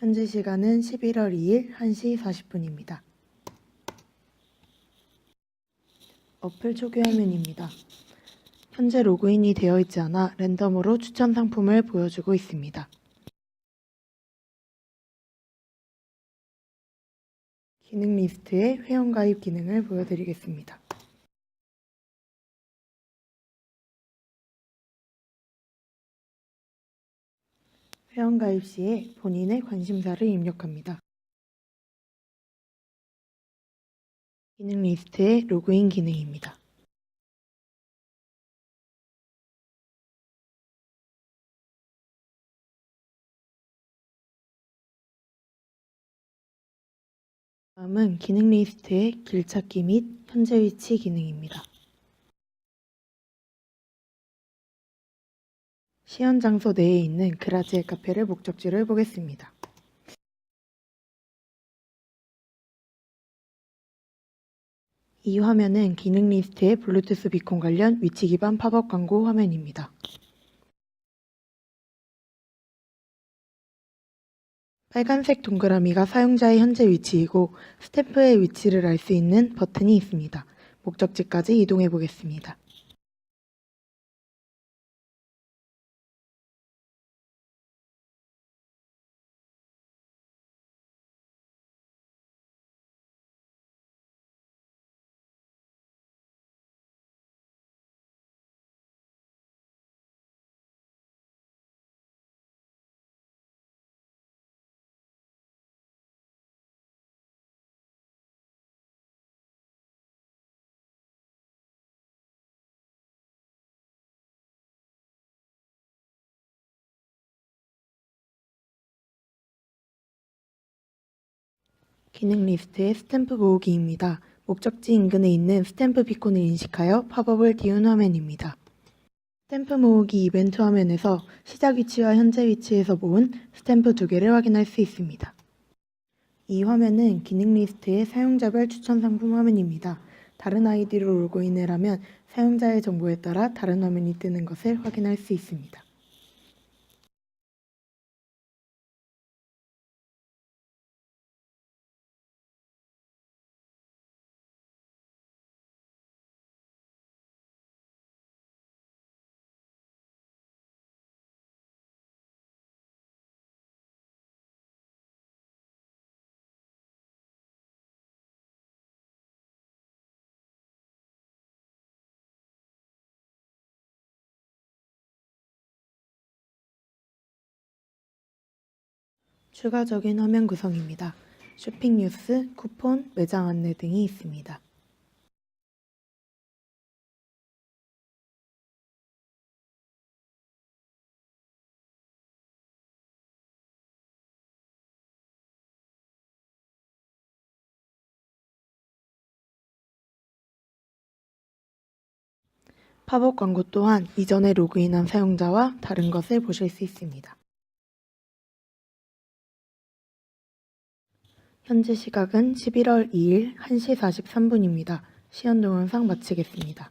현재 시간은 11월 2일 1시 40분입니다. 어플 초기 화면입니다. 현재 로그인이 되어 있지 않아 랜덤으로 추천 상품을 보여주고 있습니다. 기능 리스트의 회원가입 기능을 보여드리겠습니다. 회원가입 시에 본인의 관심사를 입력합니다. 기능 리스트의 로그인 기능입니다. 다음은 기능 리스트의 길찾기 및 현재 위치 기능입니다. 시연 장소 내에 있는 그라지에 카페를 목적지로 해보겠습니다. 이 화면은 기능 리스트의 블루투스 비콘 관련 위치 기반 팝업 광고 화면입니다. 빨간색 동그라미가 사용자의 현재 위치이고 스탬프의 위치를 알 수 있는 버튼이 있습니다. 목적지까지 이동해 보겠습니다. 기능 리스트의 스탬프 모으기입니다. 목적지 인근에 있는 스탬프 비콘을 인식하여 팝업을 띄운 화면입니다. 스탬프 모으기 이벤트 화면에서 시작 위치와 현재 위치에서 모은 스탬프 두 개를 확인할 수 있습니다. 이 화면은 기능 리스트의 사용자별 추천 상품 화면입니다. 다른 아이디로 로그인을 하면 사용자의 정보에 따라 다른 화면이 뜨는 것을 확인할 수 있습니다. 추가적인 화면 구성입니다. 쇼핑 뉴스, 쿠폰, 매장 안내 등이 있습니다. 팝업 광고 또한 이전에 로그인한 사용자와 다른 것을 보실 수 있습니다. 현재 시각은 11월 2일 1시 43분입니다. 시연 동영상 마치겠습니다.